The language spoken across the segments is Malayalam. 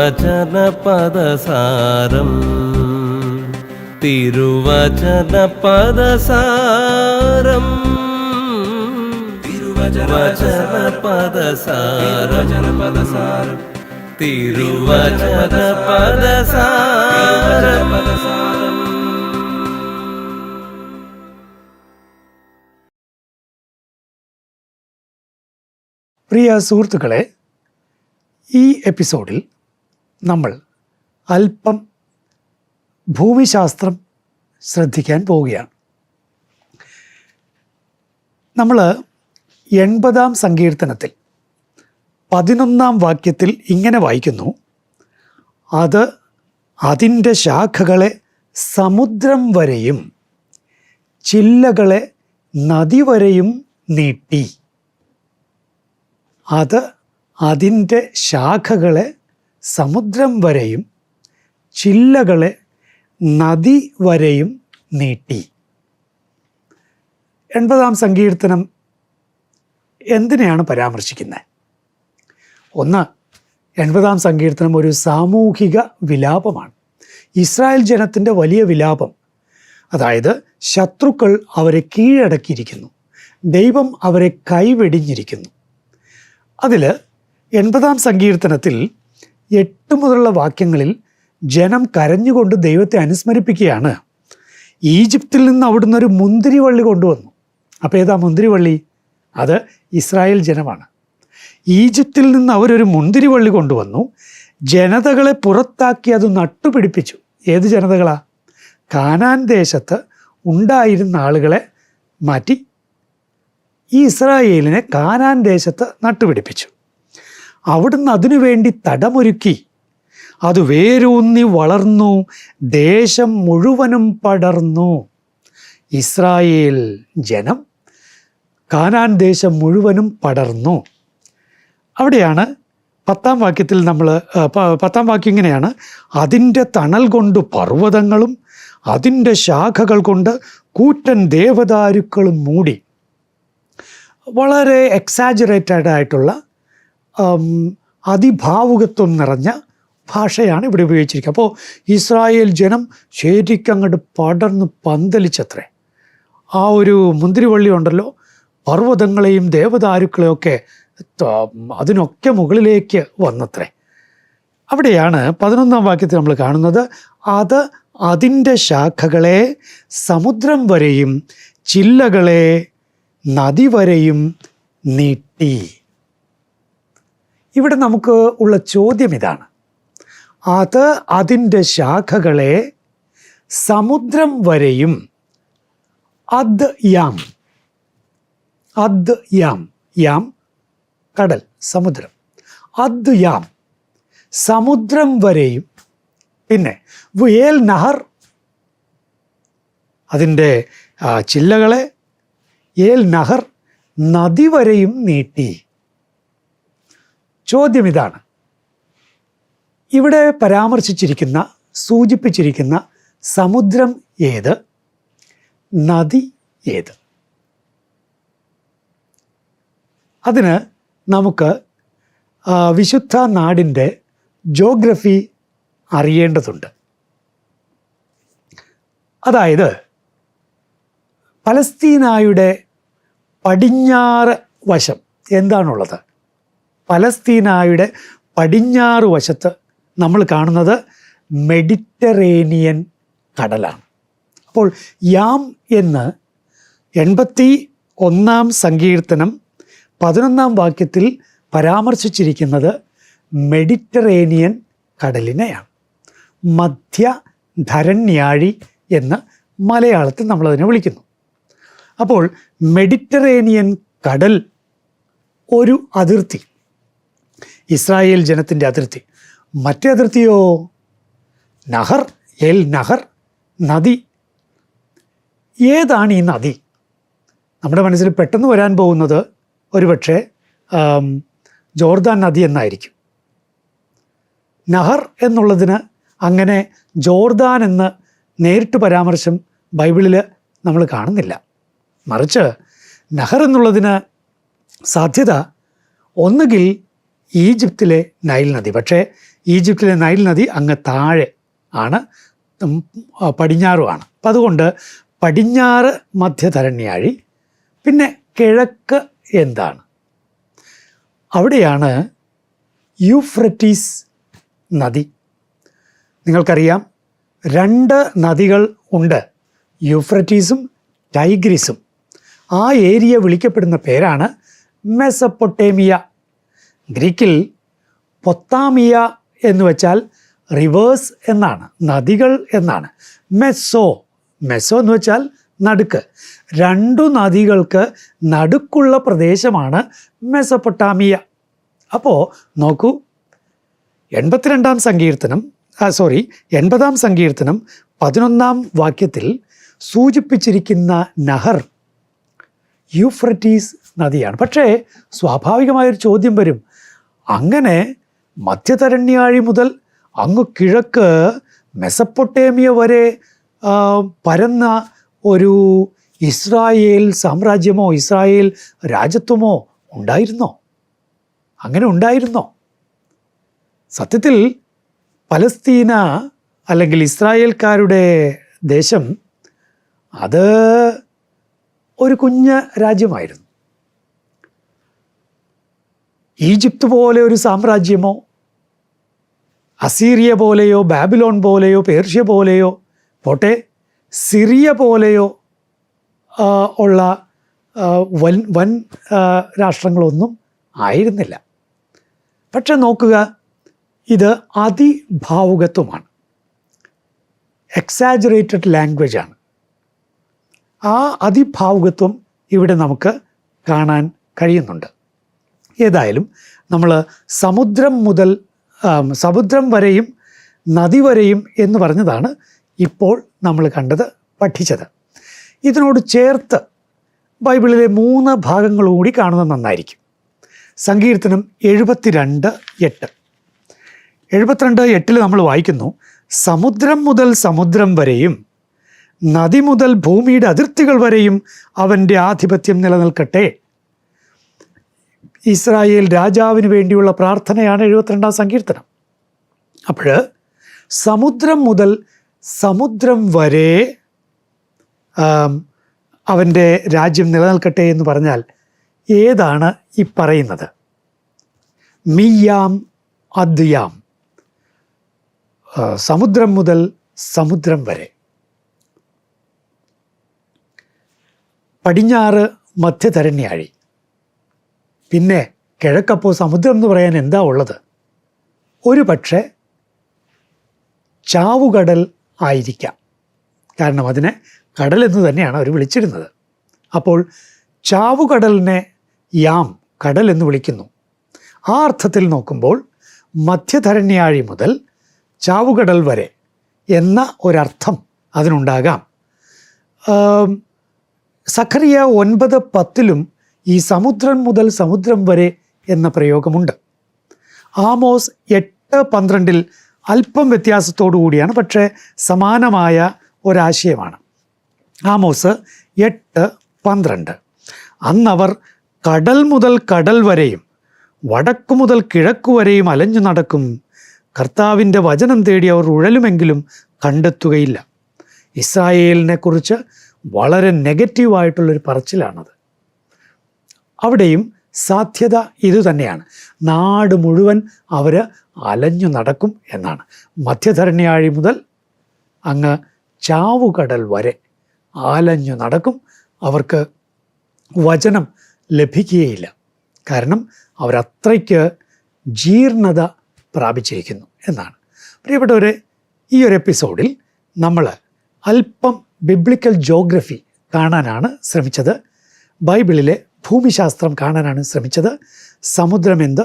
തിരുവചന പദസാരം തിരുവചന പദസാരം തിരുവചന പദസാരം പദസാരം തിരുവചന പദസാരം പ്രിയ സുഹൃത്തുക്കളെ ഈ എപ്പിസോഡിൽ നമ്മൾ അല്പം ഭൂമിശാസ്ത്രം ശ്രദ്ധിക്കാൻ പോവുകയാണ്. നമ്മൾ എൺപതാം സങ്കീർത്തനത്തിൽ പതിനൊന്നാം വാക്യത്തിൽ ഇങ്ങനെ വായിക്കുന്നു. അത് അതിന്റെ ശാഖകളെ സമുദ്രം വരെയും ചില്ലകളെ നദി വരെയും നീട്ടി. അത് അതിന്റെ ശാഖകളെ സമുദ്രം വരെയും ചില്ലകളെ നദി വരെയും നീട്ടി. എൺപതാം സങ്കീർത്തനം എന്തിനെയാണ് പരാമർശിക്കുന്നത്? ഒന്ന് എൺപതാം സങ്കീർത്തനം ഒരു സാമൂഹിക വിലാപമാണ്. ഇസ്രായേൽ ജനത്തിന്റെ വലിയ വിലാപം. അതായത് ശത്രുക്കൾ അവരെ കീഴടക്കിയിരിക്കുന്നു. ദൈവം അവരെ കൈവെടിഞ്ഞിരിക്കുന്നു അതിൽ എൺപതാം സങ്കീർത്തനത്തിൽ എട്ട് മുതലുള്ള വാക്യങ്ങളിൽ ജനം കരഞ്ഞുകൊണ്ട് ദൈവത്തെ അനുസ്മരിപ്പിക്കുകയാണ്. ഈജിപ്തിൽ നിന്ന് അവിടുന്ന് ഒരു മുന്തിരിവള്ളി കൊണ്ടുവന്നു. അപ്പോൾ ഏതാ മുന്തിരിവള്ളി അത് ഇസ്രായേൽ ജനമാണ്. ഈജിപ്തിൽ നിന്ന് അവരൊരു മുന്തിരിവള്ളി കൊണ്ടുവന്നു. ജനതകളെ പുറത്താക്കി അത് നട്ടുപിടിപ്പിച്ചു. ഏത് ജനതകളാ? കാനാൻ ദേശത്ത് ഉണ്ടായിരുന്ന ആളുകളെ മാറ്റി ഈ ഇസ്രായേലിനെ കാനാൻ ദേശത്ത് നട്ടുപിടിപ്പിച്ചു. അവിടുന്ന് അതിനുവേണ്ടി തടമൊരുക്കി. അത് വേരൂന്നി വളർന്നു ദേശം മുഴുവനും പടർന്നു. ഇസ്രായേൽ ജനം കാനാൻ ദേശം മുഴുവനും പടർന്നു. അവിടെയാണ് പത്താം വാക്യത്തിൽ നമ്മൾ പത്താം വാക്യം ഇങ്ങനെയാണ്. അതിന്റെ തണൽ കൊണ്ട് പർവതങ്ങളും അതിന്റെ ശാഖകൾ കൊണ്ട് കൂറ്റൻ ദേവദാരുക്കളും മൂടി. വളരെ എക്സാജറേറ്റഡ് ആയിട്ടുള്ള അതിഭാവുകത്വം നിറഞ്ഞ ഭാഷയാണ് ഇവിടെ ഉപയോഗിച്ചിരിക്കുക. അപ്പോൾ ഇസ്രായേൽ ജനം ശരിക്കങ്ങോട്ട് പടർന്ന് പന്തലിച്ചത്രേ. ആ ഒരു മുന്തിരിവള്ളി ഉണ്ടല്ലോ പർവതങ്ങളെയും ദേവദാരുക്കളെയും ഒക്കെ അതിനൊക്കെ മുകളിലേക്ക് വന്നത്രേ. അവിടെയാണ് പതിനൊന്നാം വാക്യത്തിൽ നമ്മൾ കാണുന്നത് അത് അതിന്റെ ശാഖകളെ സമുദ്രം വരെയും ചില്ലകളെ നദി വരെയും നീട്ടി. ഇവിടെ നമുക്ക് ഉള്ള ചോദ്യം ഇതാണ്. അത് അതിന്റെ ശാഖകളെ സമുദ്രം വരെയും അദ് യാം അദ് യാം യാം കടൽ സമുദ്രം. അദ് യാം സമുദ്രം വരെയും. പിന്നെ വേൽ നഹർ അതിന്റെ ചില്ലകളെ. ഏൽ നഹർ നദി വരെയും നീട്ടി. ചോദ്യം ഇതാണ് ഇവിടെ പരാമർശിച്ചിരിക്കുന്ന സൂചിപ്പിച്ചിരിക്കുന്ന സമുദ്രം ഏത്? നദി ഏത്? അതിന് നമുക്ക് വിശുദ്ധ നാടിന്റെ ജോഗ്രഫി അറിയേണ്ടതുണ്ട്. അതായത് പലസ്തീനായുടെ പടിഞ്ഞാറ് വശം എന്താണുള്ളത്? പലസ്തീനായുടെ പടിഞ്ഞാറ് വശത്ത് നമ്മൾ കാണുന്നത് മെഡിറ്ററേനിയൻ കടലാണ്. അപ്പോൾ യാം എന്ന് എൺപത്തി ഒന്നാം സങ്കീർത്തനം പതിനൊന്നാം വാക്യത്തിൽ പരാമർശിച്ചിരിക്കുന്നത് മെഡിറ്ററേനിയൻ കടലിനെയാണ്. മധ്യ ധരണ്യാഴി എന്ന് മലയാളത്തിൽ നമ്മളതിനെ വിളിക്കുന്നു. അപ്പോൾ മെഡിറ്ററേനിയൻ കടൽ ഒരു അതിർത്തി. ഇസ്രായേൽ ജനത്തിന്റെ അതിർത്തി. മറ്റേ അതിർത്തിയോ? നഹർ എൽ നഹർ നദി. ഏതാണ് ഈ നദി? നമ്മുടെ മനസ്സിൽ പെട്ടെന്ന് വരാൻ പോകുന്നത് ഒരുപക്ഷെ ജോർദാൻ നദി എന്നായിരിക്കും. നഹർ എന്നുള്ളതിന് അങ്ങനെ ജോർദാൻ എന്ന് നേരിട്ട് പരാമർശം ബൈബിളിൽ നമ്മൾ കാണുന്നില്ല. മറിച്ച് നഹർ എന്നുള്ളതിന് സാധ്യത ഒന്നുകിൽ ഈജിപ്തിലെ നൈൽ നദി. പക്ഷേ ഈജിപ്തിലെ നൈൽ നദി അങ്ങ് താഴെ ആണ്. പടിഞ്ഞാറുമാണ് അപ്പം അതുകൊണ്ട് പടിഞ്ഞാറ് മധ്യധരണ്യാഴി പിന്നെ കിഴക്ക് എന്താണ്? അവിടെയാണ് യൂഫ്രട്ടീസ് നദി. നിങ്ങൾക്കറിയാം രണ്ട് നദികൾ ഉണ്ട്. യൂഫ്രട്ടീസും ടൈഗ്രിസും. ആ ഏരിയ വിളിക്കപ്പെടുന്ന പേരാണ് മെസപ്പൊട്ടേമിയ. ഗ്രീക്കിൽ പൊത്താമിയ എന്ന് വെച്ചാൽ റിവേഴ്സ് എന്നാണ് നദികൾ എന്നാണ്. മെസ്സോ മെസ്സോ എന്ന് വെച്ചാൽ നടുക്ക്. രണ്ടു നദികൾക്ക് നടുക്കുള്ള പ്രദേശമാണ് മെസ്സപ്പൊട്ടാമിയ. അപ്പോൾ നോക്കൂ എൺപത്തിരണ്ടാം സങ്കീർത്തനം സോറി എൺപതാം സങ്കീർത്തനം പതിനൊന്നാം വാക്യത്തിൽ സൂചിപ്പിച്ചിരിക്കുന്ന നഹർ യൂഫ്രട്ടീസ് നദിയാണ്. പക്ഷേ സ്വാഭാവികമായൊരു ചോദ്യം വരും. അങ്ങനെ മധ്യതരണ്യാഴി മുതൽ അങ്ങ് കിഴക്ക് മെസപ്പൊട്ടേമിയ വരെ പരന്ന ഒരു ഇസ്രായേൽ സാമ്രാജ്യമോ ഇസ്രായേൽ രാജ്യത്വമോ ഉണ്ടായിരുന്നോ? അങ്ങനെ ഉണ്ടായിരുന്നോ? സത്യത്തിൽ പലസ്തീന അല്ലെങ്കിൽ ഇസ്രായേൽക്കാരുടെ ദേശം അത് ഒരു കുഞ്ഞ രാജ്യമായിരുന്നു. ഈജിപ്ത് പോലെ ഒരു സാമ്രാജ്യമോ അസീറിയ പോലെയോ ബാബിലോൺ പോലെയോ പേർഷ്യ പോലെയോ പോട്ടെ സിറിയ പോലെയോ ഉള്ള വൻ വൻ രാഷ്ട്രങ്ങളൊന്നും ആയിരുന്നില്ല. പക്ഷെ നോക്കുക ഇത് അതിഭാവുകത്വമാണ്. എക്സാജറേറ്റഡ് ലാംഗ്വേജ് ആണ്. ആ അതിഭാവുകത്വം ഇവിടെ നമുക്ക് കാണാൻ കഴിയുന്നുണ്ട്. ഏതായാലും നമ്മൾ സമുദ്രം മുതൽ സമുദ്രം വരെയും നദി വരെയും എന്ന് പറഞ്ഞതാണ് ഇപ്പോൾ നമ്മൾ കണ്ടത് പഠിച്ചത്. ഇതിനോട് ചേർത്ത് ബൈബിളിലെ മൂന്ന് ഭാഗങ്ങൾ കൂടി കാണുന്നത് നന്നായിരിക്കും. സങ്കീർത്തനം എഴുപത്തിരണ്ട് എട്ട്. എഴുപത്തിരണ്ട് എട്ടിൽ നമ്മൾ വായിക്കുന്നു സമുദ്രം മുതൽ സമുദ്രം വരെയും നദി മുതൽ ഭൂമിയുടെ അതിർത്തികൾ വരെയും അവന്റെ ആധിപത്യം നിലനിൽക്കട്ടെ. ഇസ്രായേൽ രാജാവിന് വേണ്ടിയുള്ള പ്രാർത്ഥനയാണ് എഴുപത്തിരണ്ടാം സങ്കീർത്തനം. അപ്പോൾ സമുദ്രം മുതൽ സമുദ്രം വരെ അവന്റെ രാജ്യം നിലനിൽക്കട്ടെ എന്ന് പറഞ്ഞാൽ ഏതാണ് ഈ പറയുന്നത്? മിയാം അദ്യാം. സമുദ്രം മുതൽ സമുദ്രം വരെ. പടിഞ്ഞാറ് മധ്യധരണ്യാഴി. പിന്നെ കിഴക്കപ്പോൾ സമുദ്രം എന്ന് പറയാൻ എന്താ ഉള്ളത്? ഒരു പക്ഷേ ചാവുകടൽ ആയിരിക്കാം. കാരണം അതിനെ കടൽ എന്ന് തന്നെയാണ് അവർ വിളിച്ചിരുന്നത്. അപ്പോൾ ചാവുകടലിനെ യാം കടൽ എന്ന് വിളിക്കുന്നു. ആ അർത്ഥത്തിൽ നോക്കുമ്പോൾ മധ്യധരണ്യാഴി മുതൽ ചാവുകടൽ വരെ എന്ന ഒരർത്ഥം അതിനുണ്ടാകാം. സഖറിയ ഒൻപത് പത്തിലും ഈ സമുദ്രം മുതൽ സമുദ്രം വരെ എന്ന പ്രയോഗമുണ്ട്. ആമോസ് എട്ട് പന്ത്രണ്ടിൽ അല്പം വ്യത്യാസത്തോടു കൂടിയാണ് പക്ഷേ സമാനമായ ഒരാശയമാണ്. ആമോസ് എട്ട് പന്ത്രണ്ട്. അന്നവർ കടൽ മുതൽ കടൽ വരെയും വടക്കു മുതൽ കിഴക്കു വരെയും അലഞ്ഞു നടക്കും. കർത്താവിന്റെ വചനം തേടി അവർ ഉഴലുമെങ്കിലും കണ്ടെത്തുകയില്ല. ഇസ്രായേലിനെ കുറിച്ച് വളരെ നെഗറ്റീവായിട്ടുള്ളൊരു പറച്ചിലാണത്. അവിടെയും സാധ്യത ഇതുതന്നെയാണ്. നാട് മുഴുവൻ അവർ അലഞ്ഞു നടക്കും എന്നാണ്. മധ്യധരണ്യാഴി മുതൽ അങ്ങ് ചാവുകടൽ വരെ അലഞ്ഞു നടക്കും. അവർക്ക് വചനം ലഭിക്കുകയില്ല. കാരണം അവരത്രയ്ക്ക് ജീർണത പ്രാപിച്ചിരിക്കുന്നു എന്നാണ്. പ്രിയപ്പെട്ടവരെ ഈ ഒരു എപ്പിസോഡിൽ നമ്മൾ അല്പം ബിബ്ലിക്കൽ ജോഗ്രഫി കാണാനാണ് ശ്രമിച്ചത്. ബൈബിളിലെ ഭൂമിശാസ്ത്രം കാണാനാണ് ശ്രമിച്ചത്. സമുദ്രം എന്ത്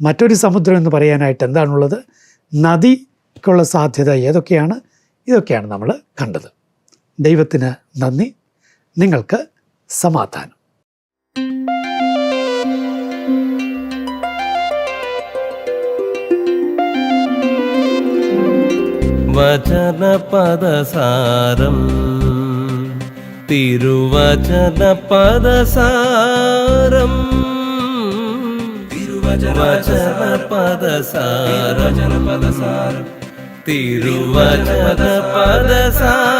മറ്റൊരു സമുദ്രം എന്ന് പറയാനായിട്ട് എന്താണുള്ളത്? നദിക്കുള്ള സാധ്യത ഏതൊക്കെയാണ്? ഇതൊക്കെയാണ് നമ്മൾ കണ്ടത്. ദൈവത്തിന് നന്ദി. നിങ്ങൾക്ക് സമാധാനം. വചനപദസാരം തിരുവചനപദസാരം തിരുവചനപദസാരം വചന പദസാരം തിരുവചന പദസാരം